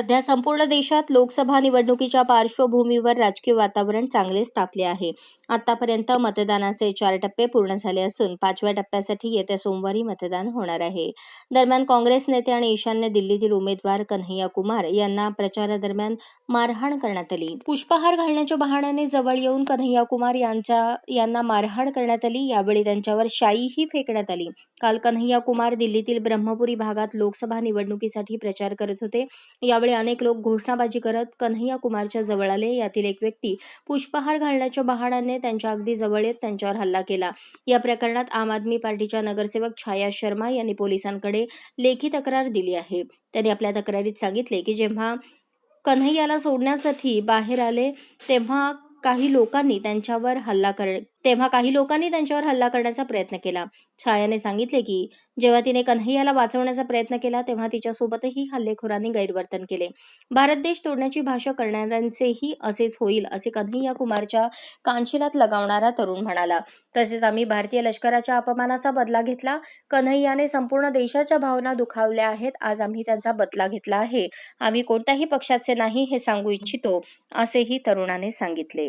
सध्या संपूर्ण देशात लोकसभा निवडणुकीच्या पार्श्वभूमीवर राजकीय वातावरण चांगलेच तापले आहे. आतापर्यंत मतदानाचे चार टप्पे पूर्ण झाले असून पाचव्या टप्प्यासाठी येत्या सोमवारी मतदान होणार आहे. दरम्यान काँग्रेस नेते आणि ईशान्य दिल्लीतील उमेदवार कन्हैया कुमार यांना प्रचारादरम्यान मारहाण करण्यात आली. पुष्पहार घालण्याच्या बहाण्याने जवळ येऊन कन्हैया कुमार यांच्या यांना मारहाण करण्यात आली. यावेळी त्यांच्यावर शाईही फेकण्यात आली. काल कन्हैया कुमार दिल्लीतील ब्रह्मपुरी भागात लोकसभा निवडणुकीसाठी प्रचार करत होते. यावेळी अनेक लोक घोषणाबाजी करत कन्हैया कुमारच्या जवळ आले यातील एक व्यक्ती पुष्पहार घालण्याच्या बहाण्याने त्यांच्या अगदी जवळ येत त्यांच्यावर हल्ला केला. या प्रकरणात आम आदमी पार्टीच्या नगरसेवक छाया शर्मा यांनी पोलिसांकडे लेखी तक्रार दिली आहे. त्यांनी आपल्या तक्रारीत सांगितले की जेव्हा कन्हैयाला सोडण्यासाठी बाहेर आले तेव्हा काही लोकांनी त्यांच्यावर हल्ला कर तेव्हा काही लोकांनी त्यांच्यावर हल्ला करण्याचा प्रयत्न केला. छायाने सांगितले की जेव्हा तिने कन्हैयाला वाचवण्याचा प्रयत्न केला तेव्हा तिच्यासोबतही हल्लेखोरांनी गैरवर्तन केले. भारत देश तोडण्याची भाषा करणाऱ्यांचेही असेच होईल असे कन्हैया कुमारच्या कानशिलात लगावणारा तरुण म्हणाला. तसेच आम्ही भारतीय लष्कराच्या अपमानाचा बदला घेतला. कन्हैयाने संपूर्ण देशाच्या भावना दुखावल्या आहेत. आज आम्ही त्यांचा बदला घेतला आहे. आम्ही कोणत्याही पक्षाचे नाही हे सांगू इच्छितो असेही तरुणाने सांगितले.